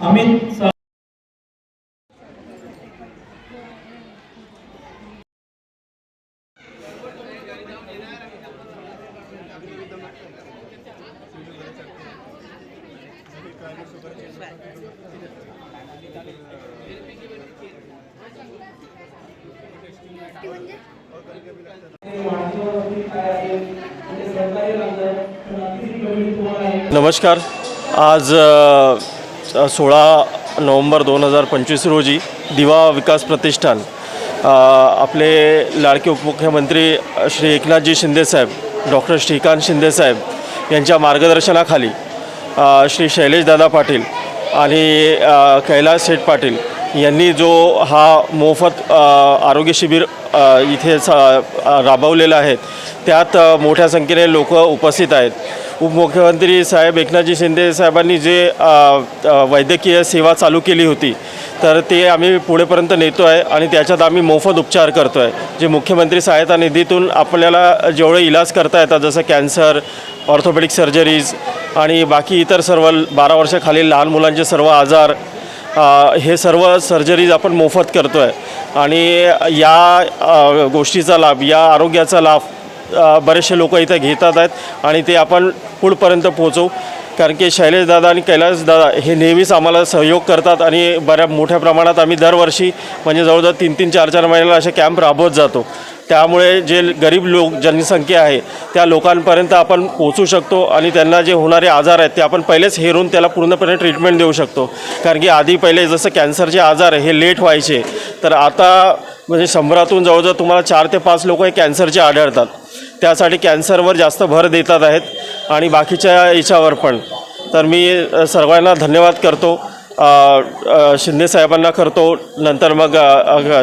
अमित नमस्कार. आज सोळा नोव्हेंबर दोन हजार पंचवीस रोजी दिवा विकास प्रतिष्ठान आपले लाडके उपमुख्यमंत्री श्री एकनाथजी शिंदेसाहेब डॉक्टर श्रीकांत शिंदेसाहेब यांच्या मार्गदर्शनाखाली श्री शैलेशदादा पाटील आणि कैलास शेठ पाटील यांनी जो हा मोफत आरोग्य शिबिर इथे राबवलेला आहे त्यात मोठ्या संख्येने लोक उपस्थित आहेत. उपमुख्यमंत्री साहेब एकनाथजी शिंदे साहेबांनी जे वैद्यकीय सेवा चालू केली होती तर ते आम्ही पुढेपर्यंत नेतो आहे आणि त्याच्यात आम्ही मोफत उपचार करतो आहे जे मुख्यमंत्री सहायता निधीतून आपल्याला जेवढे इलाज करता येतात जसं कॅन्सर ऑर्थोपेडिक सर्जरीज आणि बाकी इतर सर्व बारा वर्षाखालील लहान मुलांचे सर्व आजार हे सर्व सर्जरीज आपण मोफत करतो आहे आणि या गोष्टीचा लाभ या आरोग्याचा लाभ बरेचसे लोक इथे घेतात आहेत आणि ते आपण पुढपर्यंत पोहोचवू. कारण की शैलेशदादा आणि कैलासदादा हे नेहमीच आम्हाला सहयोग करतात आणि बऱ्या मोठ्या प्रमाणात आम्ही दरवर्षी म्हणजे जवळजवळ तीन तीन चार चार महिन्याला असे कॅम्प राबवत जातो. त्यामुळे जे गरीब लोक जनसंख्या आहे त्या लोकांपर्यंत आपण पोचू शकतो आणि त्यांना जे होणारे आजार आहेत ते आपण पहिलेच हेरून त्याला पूर्णपणे ट्रीटमेंट देऊ शकतो. कारण की आधी पहिले जसं कॅन्सरचे आजार हे लेट व्हायचे तर आता म्हणजे शंभरातून जवळजवळ तुम्हाला चार ते पाच लोक हे कॅन्सरचे आढळतात. त्यासाठी कॅन्सरवर जास्त भर देतात आहेत आणि बाकीच्या याच्यावर पण. तर मी सर्वांना धन्यवाद करतो. शिंदे साहेबांना करतो. नंतर मग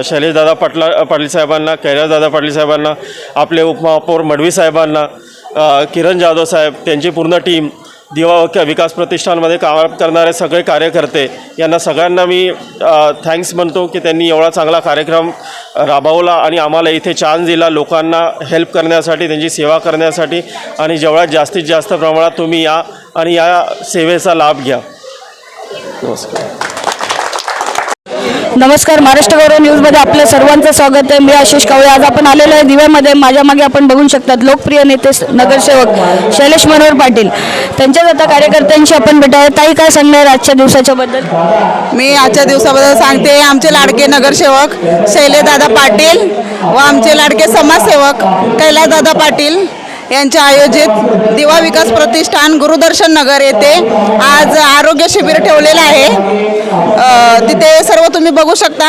शैलेशदादा पाटला पाटील साहेबांना कैलासदादा पाटील साहेबांना आपले उपमहापौर मडवी साहेबांना किरण जाधव साहेब त्यांची पूर्ण टीम दिवा विकास प्रतिष्ठानमध्ये काम करणारे सगळे कार्यकर्ते यांना सगळ्यांना मी थँक्स म्हणतो की त्यांनी एवढा चांगला कार्यक्रम राबवला आणि आम्हाला इथे चान्स दिला लोकांना हेल्प करण्यासाठी त्यांची सेवा करण्यासाठी आणि जेवढ्यात जास्तीत जास्त प्रमाणात तुम्ही या आणि या सेवेचा लाभ घ्या. नमस्कार. नमस्कार महाराष्ट्र गौरव न्यूजमध्ये आपलं सर्वांचं स्वागत आहे. मी आशिष कावळे. आज आपण आलेलो आहे दिव्यामध्ये. माझ्या मागे आपण बघू शकतात लोकप्रिय नेते नगरसेवक शैलेश मनोहर पाटील. त्यांच्याच आता कार्यकर्त्यांशी आपण भेटाय ताई काय सांगणार आजच्या दिवसाच्या बद्दल मी आजच्या दिवसाबद्दल सांगते. आमचे लाडके नगरसेवक शैलेदादा पाटील व आमचे लाडके समाजसेवक कैलासदादा पाटील यांच्या आयोजित दिवा विकास प्रतिष्ठान गुरुदर्शन नगर येथे आज आरोग्य शिबिर ठेवलेलं आहे. तिथे सर्व तुम्ही बघू शकता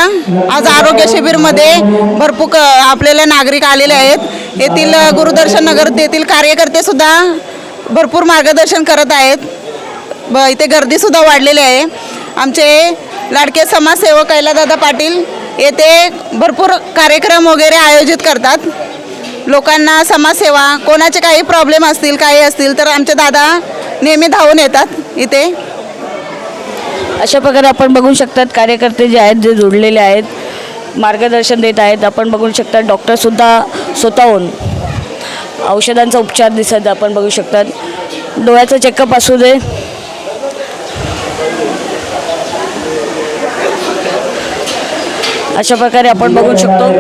आज आरोग्य शिबिरमध्ये भरपूर आपल्याला नागरिक आलेले आहेत. येथील गुरुदर्शन नगर येथील कार्यकर्ते सुद्धा भरपूर मार्गदर्शन करत आहेत. ब इथे गर्दीसुद्धा वाढलेली आहे. आमचे लाडके समाजसेवक कैलादादा पाटील येथे भरपूर कार्यक्रम वगैरे आयोजित करतात. लोकांना समाजसेवा कोणाचे काही प्रॉब्लेम असतील काही असतील तर आमचे दादा नेहमी धावून येतात इथे. अशा प्रकारे आपण बघू शकतात कार्यकर्ते जे आहेत जे जोडलेले आहेत मार्गदर्शन देत आहेत. आपण बघू शकतात डॉक्टरसुद्धा स्वतःहून औषधांचा उपचार दिसत आपण बघू शकतात. डोळ्याचं चेकअप असू दे. अशा प्रकारे आपण बघू शकतो.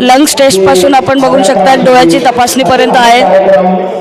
लंग्स टेस्टपासून आपण बघू शकता डोळ्याची तपासणीपर्यंत आहे